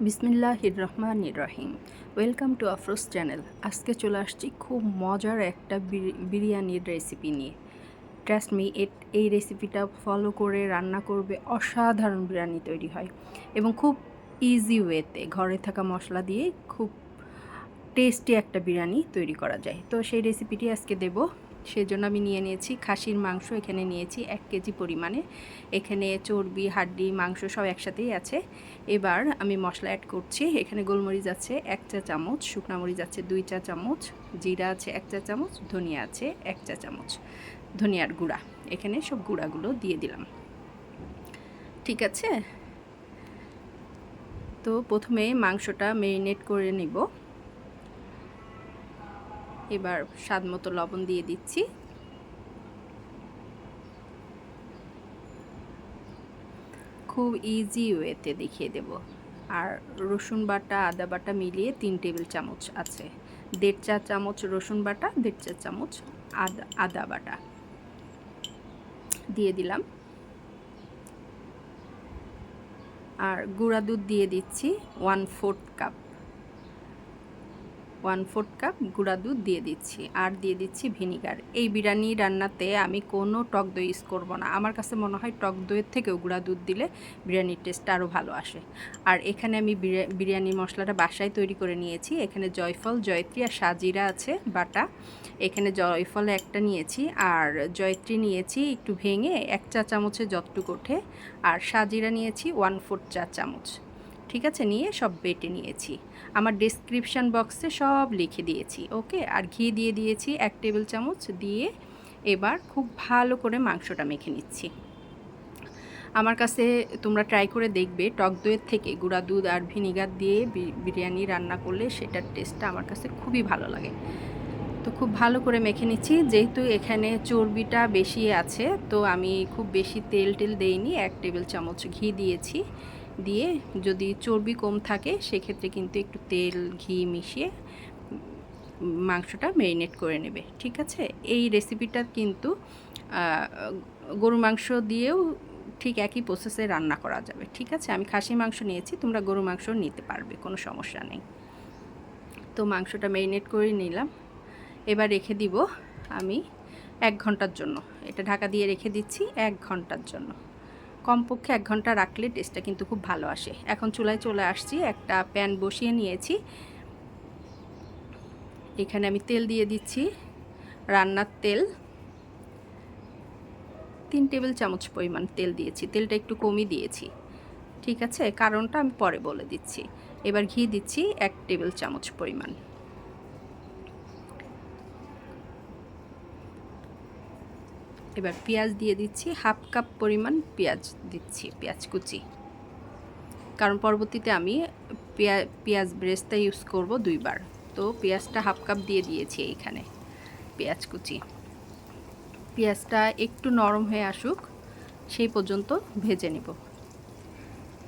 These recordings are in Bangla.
বিসমিল্লাহির রহমান রহিম ওয়েলকাম টু আফরোজ চ্যানেল। আজকে চলে আসছি খুব মজার একটা বিরি- বিরিয়ানির রেসিপি নিয়ে। ট্রাস্ট মি এই রেসিপিটা ফলো করে রান্না করবে অসাধারণ বিরিয়ানি তৈরি হয় এবং খুব ইজি ওয়েতে ঘরে থাকা মশলা দিয়ে খুব টেস্টি একটা বিরিয়ানি তৈরি করা যায়। তো সেই রেসিপিটি আজকে দেব সেই জন্য আমি নিয়ে নিয়েছি। খাসির মাংস এখানে নিয়েছি এক কেজি পরিমাণে। এখানে চর্বি, হাড্ডি, মাংস সব একসাথেই আছে। এবার আমি মশলা অ্যাড করছি। এখানে গোলমরিচ আছে এক চা চামচ, শুকনা মরিচ আছে দুই চা চামচ, জিরা আছে এক চা চামচ, ধনিয়া আছে এক চা চামচ, ধনিয়ার গুঁড়া। এখানে সব গুঁড়াগুলো দিয়ে দিলাম। ঠিক আছে? তো প্রথমে মাংসটা মেরিনেট করে নিব। এবার স্বাদ মতো লবণ দিয়ে দিচ্ছি। খুব ইজি ওয়েতে দেখিয়ে দেব। আর রসুন বাটা, আদা বাটা মিলিয়ে তিন টেবিল চামচ আছে। দেড় চা চামচ রসুন বাটা, দেড় চা চামচ আদা আদা বাটা। দিয়ে দিলাম। আর গুঁড়া দুধ দিয়ে দিচ্ছি one fourth cup. One fourth cup গুঁড়া দুধ দিয়ে দিচ্ছি, আর দিয়ে দিচ্ছি ভিনিগার। এই বিরিয়ানি রান্নাতে আমি কোনো টক দই ইউজ করব না। আমার কাছে মনে হয় টক দইয়ের থেকেও গুঁড়া দুধ দিলে বিরিয়ানির টেস্ট আরও ভালো আসে। আর এখানে আমি বিরিয়ানি মশলাটা বাসায় তৈরি করে নিয়েছি। এখানে জয়ফল, জয়ত্রী আর সাজিরা আছে, বাটা। এখানে জয়ফল একটা নিয়েছি, আর জয়ত্রী নিয়েছি একটু ভেঙে এক চা চামচে যতটুকু ওঠে, আর সাজিরা নিয়েছি ওয়ান ফোর্থ চা চামচ। ঠিক আছে, নিয়ে সব বেটে নিয়েছি। আমার ডিসক্রিপশান বক্সে সব লিখে দিয়েছি ওকে আর ঘি দিয়ে দিয়েছি এক টেবিল চামচ দিয়ে এবার খুব ভালো করে মাংসটা মেখে নিচ্ছি। আমার কাছে তোমরা ট্রাই করে দেখবে, টক দইয়ের থেকে গুঁড়া দুধ আর ভিনিগার দিয়ে বিরিয়ানি রান্না করলে সেটার টেস্টটা আমার কাছে খুবই ভালো লাগে। তো খুব ভালো করে মেখে নিচ্ছি, যেহেতু এখানে চর্বিটা বেশি আছে, তো আমি খুব বেশি তেল টেল দেইনি, এক টেবিল চামচ ঘি দিয়েছি। দিয়ে যদি চর্বি কম থাকে, সেক্ষেত্রে কিন্তু একটু তেল, ঘি মিশিয়ে মাংসটা ম্যারিনেট করে নেবে, ঠিক আছে? এই রেসিপিটা কিন্তু গরু মাংস দিয়েও ঠিক একই প্রসেসে রান্না করা যাবে, ঠিক আছে? আমি খাসি মাংস নিয়েছি, তোমরা গরু মাংস নিতে পারবে, কোনো সমস্যা নেই। তো মাংসটা ম্যারিনেট করে নিলাম। এবার রেখে দিব আমি এক ঘণ্টার জন্য। এটা ঢাকা দিয়ে রেখে দিচ্ছি এক ঘণ্টার জন্য। কমপক্ষে এক ঘণ্টা রাখলে টেস্টটা কিন্তু খুব ভালো আসে। এখন চুলায় চলে আসছি, একটা প্যান বসিয়ে নিয়েছি। এখানে আমি তেল দিয়ে দিচ্ছি, রান্নার তেল। তিন টেবিল চামচ পরিমাণ তেল দিয়েছি, তেলটা একটু কমই দিয়েছি। ঠিক আছে? কারণটা আমি পরে বলে দিচ্ছি। এবার ঘি দিচ্ছি এক টেবিল চামচ পরিমাণ। এবার পেঁয়াজ দিয়ে দিচ্ছি হাফ কাপ পরিমাণ পেঁয়াজ দিচ্ছি, পেঁয়াজ কুচি। কারণ পরবর্তীতে আমি পেঁয়াজ ব্রেস্তা ইউজ করব দুইবার। তো পেঁয়াজটা হাফ কাপ দিয়ে দিয়েছি এইখানে, পেঁয়াজ কুচি। পেঁয়াজটা একটু নরম হয়ে আসুক, সেই পর্যন্ত ভেজে নেব।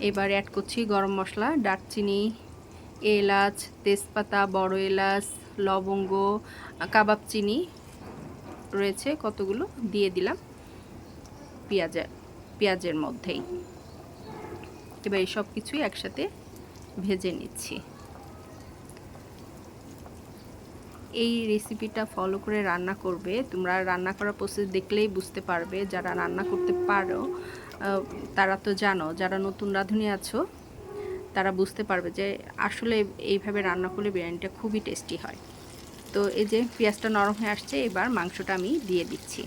এবার অ্যাড করছি গরম মশলা, দারচিনি, এলাচ, তেজপাতা, বড় এলাচ, লবঙ্গ, কাবাব চিনি রয়েছে কতগুলো? দিয়ে দিলাম পেঁয়াজের পেঁয়াজের মধ্যেই। এবার এই সব কিছুই একসাথে ভেজে নিচ্ছি। এই রেসিপিটা ফলো করে রান্না করবে। তোমরা রান্না করার প্রসেস দেখলেই বুঝতে পারবে। যারা রান্না করতে পারো তারা তো জানো, যারা নতুন রাঁধুনি আছো, তারা বুঝতে পারবে যে আসলে এইভাবে রান্না করলে বিরিয়ানিটা খুবই টেস্টি হয়। তো এই যে পেঁয়াজটা নরম হয়ে আসছে, এবার মাংসটা আমি দিয়ে দিচ্ছি।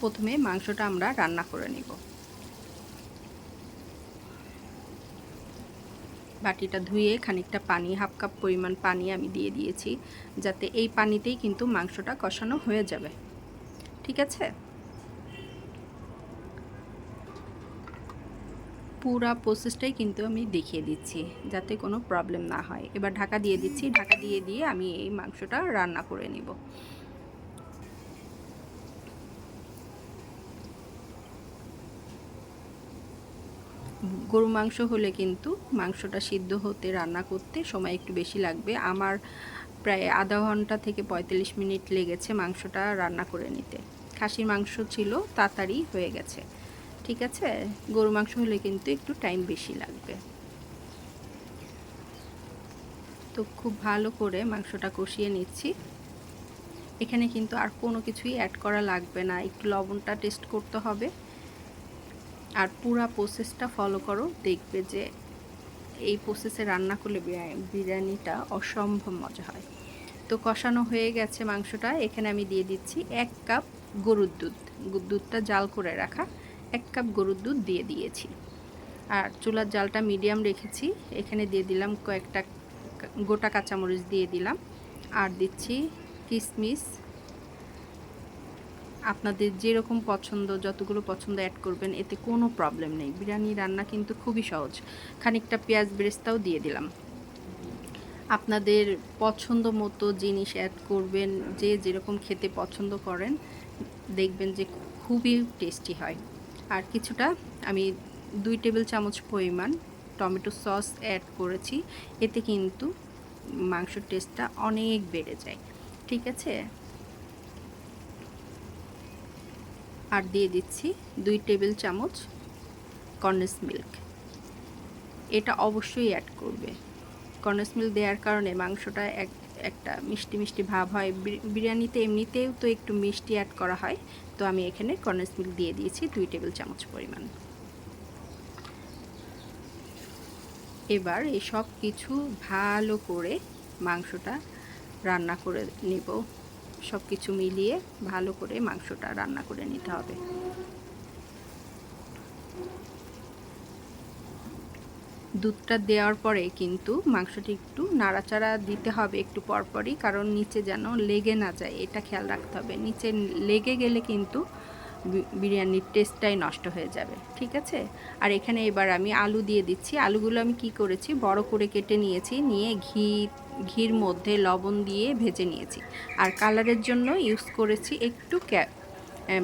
প্রথমে মাংসটা আমরা রান্না করে নিব। বাটিটা ধুয়ে খানিকটা পানি, হাফ কাপ পরিমাণ পানি আমি দিয়ে দিয়েছি, যাতে এই পানিতেই কিন্তু মাংসটা কষানো হয়ে যাবে। ঠিক আছে? পুরা প্রসেসটাই কিন্তু আমি দেখিয়ে দিচ্ছি, যাতে কোনো প্রবলেম না হয়। এবার ঢাকা দিয়ে দিচ্ছি, ঢাকা দিয়ে দিয়ে আমি এই মাংসটা রান্না করে নিব। গরু মাংস হলে কিন্তু মাংসটা সিদ্ধ হতে, রান্না করতে সময় একটু বেশি লাগবে। আমার প্রায় আধা ঘণ্টা থেকে পঁয়তাল্লিশ মিনিট লেগেছে মাংসটা রান্না করে নিতে। খাসির মাংস ছিল, তাড়াতাড়ি হয়ে গেছে। ঠিক আছে? গরু মাংস হলে কিন্তু একটু টাইম বেশি লাগবে। তো খুব ভালো করে মাংসটা কষিয়ে নিচ্ছি। এখানে কিন্তু আর কোনো কিছুই অ্যাড করা লাগবে না। একটু লবণটা টেস্ট করতে হবে। আর পুরা প্রসেসটা ফলো করো। দেখবে যে এই প্রসেসে রান্না করলে বিরিয়ানিটা অসম্ভব মজা হয়। তো কষানো হয়ে গেছে মাংসটা। এখানে আমি দিয়ে দিচ্ছি এক কাপ গরুর দুধ। দুধটা জাল করে রাখা। এক কাপ গরুর দুধ দিয়ে দিয়েছি। আর চুলার জালটা মিডিয়াম রেখেছি। এখানে দিয়ে দিলাম কয়েকটা গোটা কাঁচামরিচ দিয়ে দিলাম। আর দিচ্ছি কিশমিশ আপনাদের যেরকম পছন্দ, যতগুলো পছন্দ অ্যাড করবেন, এতে কোনো প্রবলেম নেই। বিরিয়ানি রান্না কিন্তু খুবই সহজ। খানিকটা পেঁয়াজ বেরেস্তাও দিয়ে দিলাম। আপনাদের পছন্দ মতো জিনিস অ্যাড করবেন, যে যেরকম খেতে পছন্দ করেন, দেখবেন যে খুবই টেস্টি হয়। আর কিছুটা আমি দুই টেবিল চামচ পরিমাণ টমেটো সস অ্যাড করেছি। এতে কিন্তু মাংসর টেস্টটা অনেক বেড়ে যায়। ঠিক আছে? আর দিয়ে দিচ্ছি দুই টেবিল চামচ কর্নেস মিল্ক এটা অবশ্যই অ্যাড করবে। কর্নেস মিল্ক দেওয়ার কারণে মাংসটা এক একটা মিষ্টি মিষ্টি ভাব হয়। বিরিয়ানিতে এমনিতেও তো একটু মিষ্টি অ্যাড করা হয়। তো আমি এখানে কর্নেস মিল্ক দিয়ে দিয়েছি দুই টেবিল চামচ পরিমাণ। এবার এই সব কিছু ভালো করে মাংসটা রান্না করে নেব। সব কিছু মিলিয়ে ভালো করে মাংসটা রান্না করে নিতে হবে। দুধটা দেওয়ার পরে কিন্তু মাংসটি একটু নাড়াচাড়া দিতে হবে একটু পরপরই, কারণ নিচে যেন লেগে না যায়, এটা খেয়াল রাখতে হবে। নিচে লেগে গেলে কিন্তু বিরিয়ানির টেস্টটাই নষ্ট হয়ে যাবে, ঠিক আছে? আর এখানে এবার আমি আলু দিয়ে দিচ্ছি। আলুগুলো আমি কি করেছি? বড় করে কেটে নিয়েছি, নিয়ে ঘি, ঘির মধ্যে লবণ দিয়ে ভেজে নিয়েছি। আর কালারের জন্য ইউজ করেছি একটু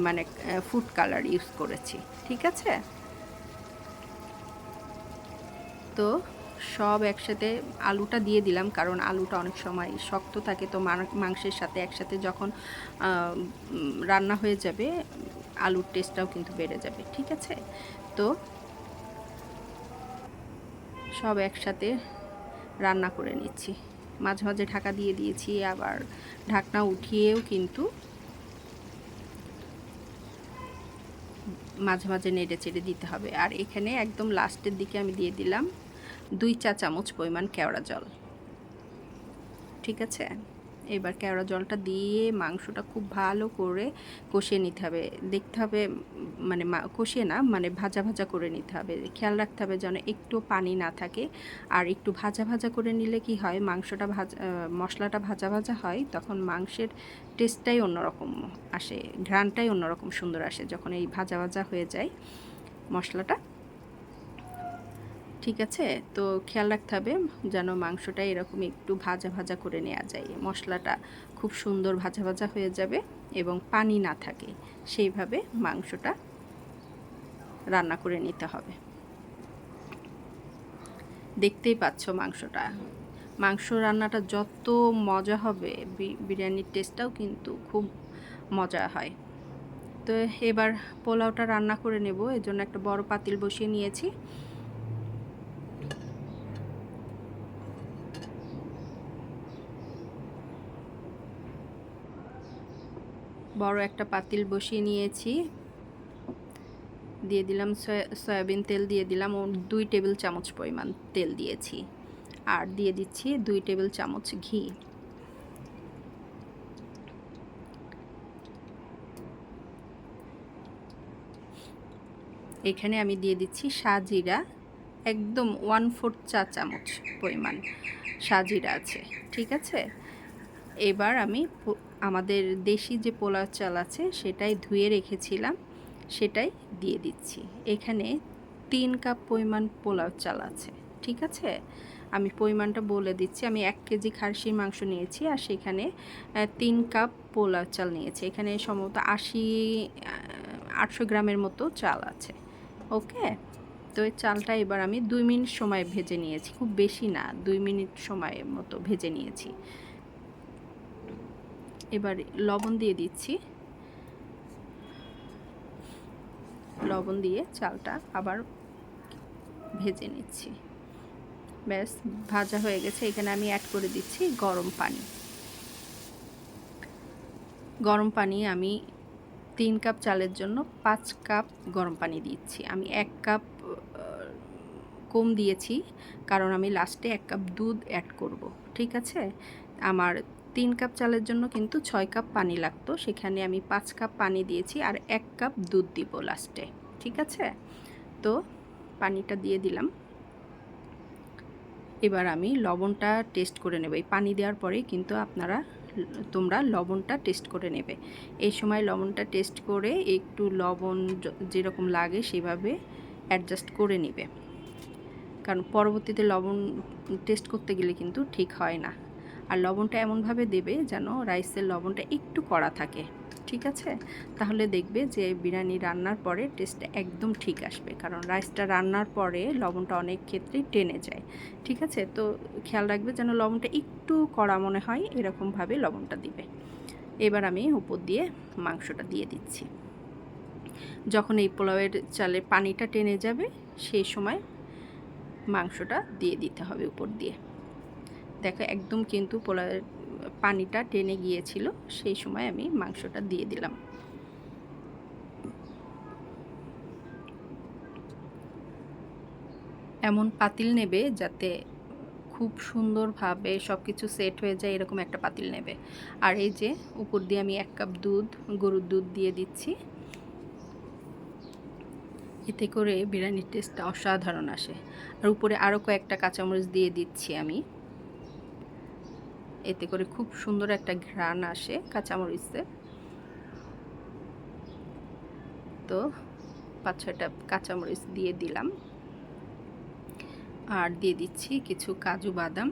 মানে ফুড কালার ইউজ করেছি, ঠিক আছে? তো সব একসাথে আলুটা দিয়ে দিলাম, কারণ আলুটা অনেক সময় শক্ত থাকে তো মাংসের সাথে একসাথে যখন রান্না হয়ে যাবে, আলুর টেস্টটাও কিন্তু বেড়ে যাবে, ঠিক আছে? তো সব একসাথে রান্না করে নিচ্ছি। মাঝে মাঝে ঢাকা দিয়ে দিয়েছি, আবার ঢাকনা উঠিয়েও কিন্তু মাঝে মাঝে নেড়ে চেড়ে দিতে হবে। আর এখানে একদম লাস্টের দিকে আমি দিয়ে দিলাম দুই চা চামচ পরিমাণ কেওড়া জল। ঠিক আছে? এবার কেওড়া জলটা দিয়ে মাংসটা খুব ভালো করে কষিয়ে নিতে হবে। দেখতে হবে মানে কষিয়ে না মানে ভাজা ভাজা করে নিতে হবে। খেয়াল রাখতে হবে যেন একটু পানি না থাকে। আর একটু ভাজা ভাজা করে নিলে কি হয়, মাংসটা ভাজা মশলাটা ভাজা ভাজা হয়, তখন মাংসের টেস্টটাই অন্যরকম আসে ঘ্রানটাই অন্যরকম সুন্দর আসে যখন এই ভাজা ভাজা হয়ে যায় মশলাটা। ঠিক আছে? তো খেয়াল রাখতে হবে যেন মাংসটা এরকম একটু ভাজা ভাজা করে নেওয়া যায়। মশলাটা খুব সুন্দর ভাজা ভাজা হয়ে যাবে এবং পানি না থাকে, সেইভাবে মাংসটা রান্না করে নিতে হবে। দেখতেই পাচ্ছ মাংসটা। মাংস রান্নাটা যত মজা হবে বিরিয়ানির টেস্টটাও কিন্তু খুব মজা হয়। তো এবার পোলাওটা রান্না করে নেব। এজন্য একটা বড় পাতিল বসিয়ে নিয়েছি। বড় একটা পাতিল বসিয়ে নিয়েছি। দিয়ে দিলাম সয়াবিন তেল দিয়ে দিলাম দুই টেবিল চামচ পরিমাণ তেল দিয়েছি। আর দিয়ে দিচ্ছি দুই টেবিল চামচ ঘি। এখানে আমি দিয়ে দিচ্ছি সাজিরা, একদম ওয়ান ফোর চা চামচ পরিমাণ সাজিরা আছে, ঠিক আছে? এবার আমি আমাদের দেশি যে পোলাও চাল আছে সেটাই ধুয়ে রেখেছিলাম, সেটাই দিয়ে দিচ্ছি। এখানে তিন কাপ পরিমাণ পোলাও চাল আছে, ঠিক আছে? আমি পরিমাণটা বলে দিচ্ছি, আমি এক কেজি খাসির মাংস নিয়েছি আর সেখানে তিন কাপ পোলাও চাল নিয়েছি। এখানে সম্ভবত আশি আটশো গ্রামের মতো চাল আছে, ওকে? তো এই চালটা এবার আমি দুই মিনিট সময় ভেজে নিয়েছি, খুব বেশি না, দুই মিনিট সময়ের মতো ভেজে নিয়েছি। এবার লবণ দিয়ে দিচ্ছি। লবণ দিয়ে চালটা আবার ভেজে নিচ্ছি। ব্যাস, ভাজা হয়ে গেছে। এখানে আমি অ্যাড করে দিচ্ছি গরম পানি। গরম পানি আমি তিন কাপ চালের জন্য পাঁচ কাপ গরম পানি দিচ্ছি। আমি এক কাপ কম দিয়েছি, কারণ আমি লাস্টে এক কাপ দুধ অ্যাড করব। ঠিক আছে? আমার তিন কাপ চালের জন্য কিন্তু ছয় কাপ পানি লাগতো। সেখানে আমি পাঁচ কাপ পানি দিয়েছি আর এক কাপ দুধ দিব লাস্টে ঠিক আছে? তো পানিটা দিয়ে দিলাম। এবার আমি লবণটা টেস্ট করে নেব। এই পানি দেওয়ার পরেই কিন্তু আপনারা, তোমরা লবণটা টেস্ট করে নেবে। এই সময় লবণটা টেস্ট করে একটু লবণ যেরকম লাগে সেভাবে অ্যাডজাস্ট করে নেবে। কারণ পরবর্তীতে লবণ টেস্ট করতে গেলে কিন্তু ঠিক হয় না। আর লবণটা এমনভাবে দেবে যেন রাইসের লবণটা একটু কড়া থাকে, ঠিক আছে? তাহলে দেখবে যে বিরিয়ানি রান্নার পরে টেস্টটা একদম ঠিক আসবে, কারণ রাইসটা রান্নার পরে লবণটা অনেক ক্ষেত্রেই টেনে যায়, ঠিক আছে? তো খেয়াল রাখবে যেন লবণটা একটু কড়া মনে হয়, এরকমভাবে লবণটা দিবে। এবার আমি উপর দিয়ে মাংসটা দিয়ে দিচ্ছি। যখন এই পোলাওয়ের চালে পানিটা টেনে যাবে, সেই সময় মাংসটা দিয়ে দিতে হবে উপর দিয়ে। দেখো, একদম কিন্তু পোলাওয়ের পানিটা টেনে গিয়েছিল, সেই সময় আমি মাংসটা দিয়ে দিলাম। এমন পাতিল নেবে যাতে খুব সুন্দরভাবে সব কিছু সেট হয়ে যায়, এরকম একটা পাতিল নেবে। আর এই যে, উপর দিয়ে আমি এক কাপ দুধ, গরুর দুধ দিয়ে দিচ্ছি। এতে করে বিরিয়ানির টেস্টটা অসাধারণ আসে। আর উপরে আরও কয়েকটা কাঁচামরিচ দিয়ে দিচ্ছি আমি। এতে করে খুব সুন্দর একটা ঘ্রাণ আসে কাঁচামরিচের। তো পাঁচ ছয়টা কাঁচামরিচ দিয়ে দিলাম। আর দিয়ে দিচ্ছি কিছু কাজু বাদাম।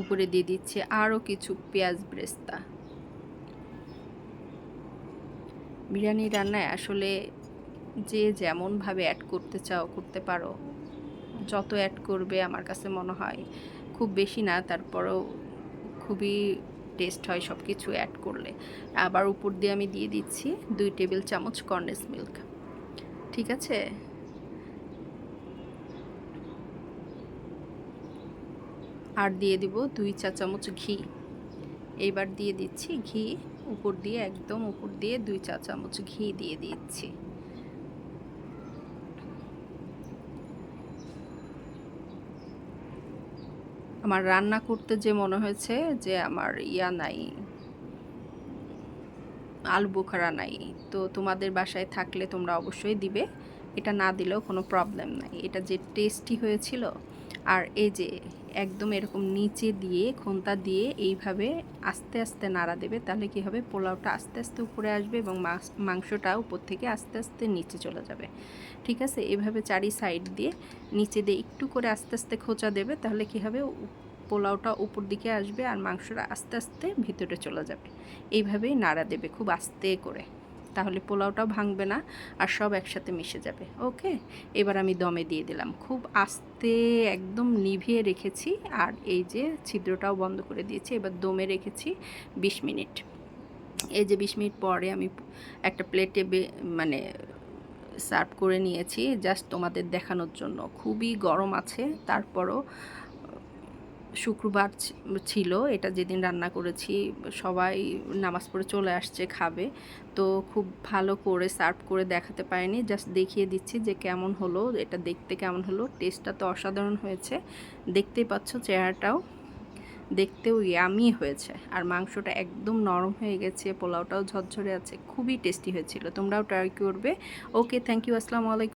উপরে দিয়ে দিচ্ছে আরও কিছু পেঁয়াজ ব্রেস্তা। বিরিয়ানি রান্নায় আসলে যে যেমনভাবে অ্যাড করতে চাও, করতে পারো। যত অ্যাড করবে আমার কাছে মনে হয় খুব বেশি না, তারপরেও খুবই টেস্ট হয় সব কিছু অ্যাড করলে। আবার উপর দিয়ে আমি দিয়ে দিচ্ছি দুই টেবিল চামচ কর্নেস মিল্ক ঠিক আছে? আর দিয়ে দিব দুই চা চামচ ঘি। এবার দিয়ে দিচ্ছি ঘি, উপর দিয়ে, একদম উপর দিয়ে দুই চা চামচ ঘি দিয়ে দিচ্ছি। আমার রান্না করতে যে মনে হয়েছে যে আমার ইয়া নাই, আলু বোখারা নাই, তো তোমাদের বাসায় থাকলে তোমরা অবশ্যই দিবে। এটা না দিলেও কোনো প্রবলেম নাই। এটা যে টেস্টি হয়েছিল আর এই যে একদম এরকম নিচে দিয়ে, খন্তা দিয়ে এইভাবে আস্তে আস্তে নাড়া দেবে, তাহলে কি হবে? পোলাওটা আস্তে আস্তে উপরে আসবে এবং মাংসটা উপর থেকে আস্তে আস্তে নিচে চলে যাবে। ঠিক আছে? এভাবে চারি সাইড দিয়ে নিচে দিয়ে একটু করে আস্তে আস্তে খোঁচা দেবে, তাহলে কি হবে? পোলাওটা উপর দিকে আসবে আর মাংসটা আস্তে আস্তে ভিতরে চলে যাবে। এইভাবেই নাড়া দেবে খুব আস্তে করে। তাহলে পোলাওটাও ভাঙবে না আর সব একসাথে মিশে যাবে। ওকে? এবার আমি দমে দিয়ে দিলাম। খুব আস্তে একদম নিভিয়ে রেখেছি আর এই যে ছিদ্রটাও বন্ধ করে দিয়েছি, এবার দমে রেখেছি বিশ মিনিট। এই যে বিশ মিনিট পরে আমি একটা প্লেটে মানে সার্ভ করে নিয়েছি, জাস্ট তোমাদের দেখানোর জন্য। খুবই গরম আছে, তারপরও শুক্রবার ছিল, এটা যেদিন রান্না করেছি, সবাই নামাজ পড়ে চলে আসছে, খাবে। তো খুব ভালো করে সার্ভ করে দেখাতে পারিনি, জাস্ট দেখিয়ে দিচ্ছি যে কেমন হলো, এটা দেখতে কেমন হলো। টেস্টটা তো অসাধারণ হয়েছে। দেখতেই পাচ্ছ চেহারাটাও। দেখতেও ইয়ামি হয়েছে। আর মাংসটা একদম নরম হয়ে গেছে, পোলাওটাও ঝরঝরে আছে, খুবই টেস্টি হয়েছিল। তোমরাও ট্রাই করবে। ওকে থ্যাংক ইউ আসসালামু আলাইকুম।